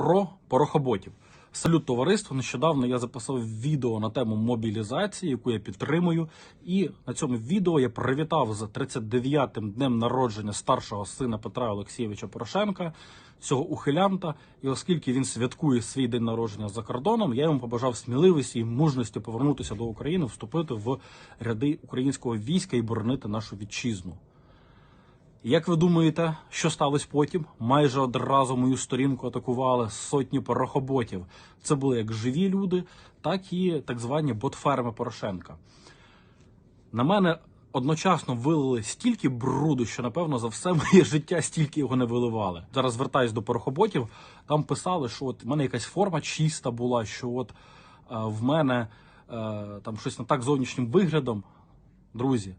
про порохоботів. Салют товариство. Нещодавно я записав відео на тему мобілізації, яку я підтримую. І на цьому відео я привітав з 39-м днем народження старшого сина Петра Олексійовича Порошенка, цього ухилянта. І оскільки він святкує свій день народження за кордоном, я йому побажав сміливості і мужності повернутися до України, вступити в ряди українського війська і боронити нашу вітчизну. Як ви думаєте, що сталося потім? Майже одразу мою сторінку атакували сотні порохоботів. Це були як живі люди, так і так звані ботферми Порошенка. На мене одночасно вилили стільки бруду, що напевно за все моє життя стільки його не виливали. Зараз звертаюсь до порохоботів. Там писали, що от в мене якась форма чиста була, що от е, в мене е, там щось не так зовнішнім виглядом. Друзі,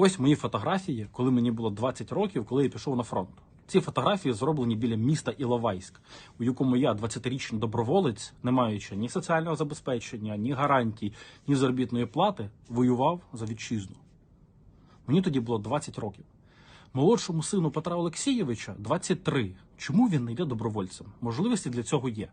Ось мої фотографії, коли мені було 20 років, коли я пішов на фронт. Ці фотографії зроблені біля міста Іловайськ, у якому я 20-річний доброволець, не маючи ні соціального забезпечення, ні гарантій, ні заробітної плати, воював за вітчизну. Мені тоді було 20 років. Молодшому сину Петра Олексійовича 23. Чому він не йде добровольцем? Можливості для цього є.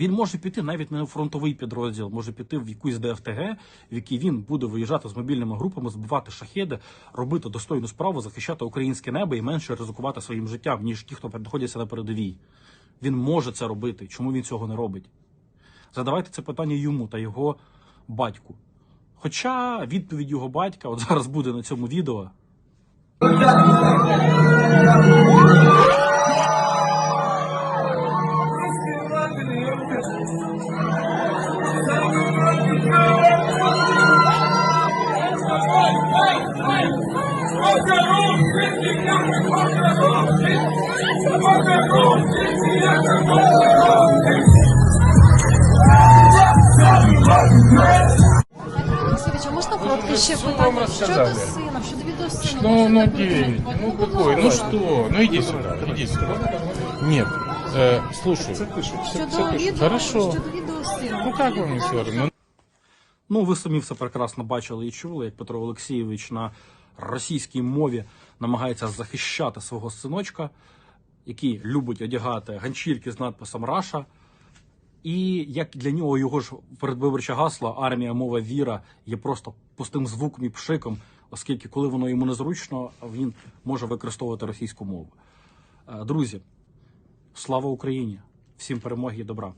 Він може піти навіть не у фронтовий підрозділ, може піти в якусь ДФТГ, в якій він буде виїжджати з мобільними групами, збивати шахеди, робити достойну справу, захищати українське небо і менше ризикувати своїм життям, ніж ті, хто знаходяться на передовій. Він може це робити. Чому він цього не робить? Задавайте це питання йому та його батьку. Хоча відповідь його батька от зараз буде на цьому відео. Можна ще що сина, щодо відеосину? Ну, ну, Можете девять. Ну, какой? Ну что? Ну, иди сюда, иди сюда. Нет, э, слушай. Щодо відео, Хорошо. щодо відеосину. Ну, как вам не все равно? Ну, ви самі все прекрасно бачили і чули, як Петро Олексійович на російській мові намагається захищати свого синочка, який любить одягати ганчірки з надписом Раша. І як для нього його ж передвиборче гасло армія, мова, віра є просто пустим звуком і пшиком, оскільки коли воно йому незручно, він може використовувати російську мову. Е, Друзі, слава Україні! Всім перемоги і добра!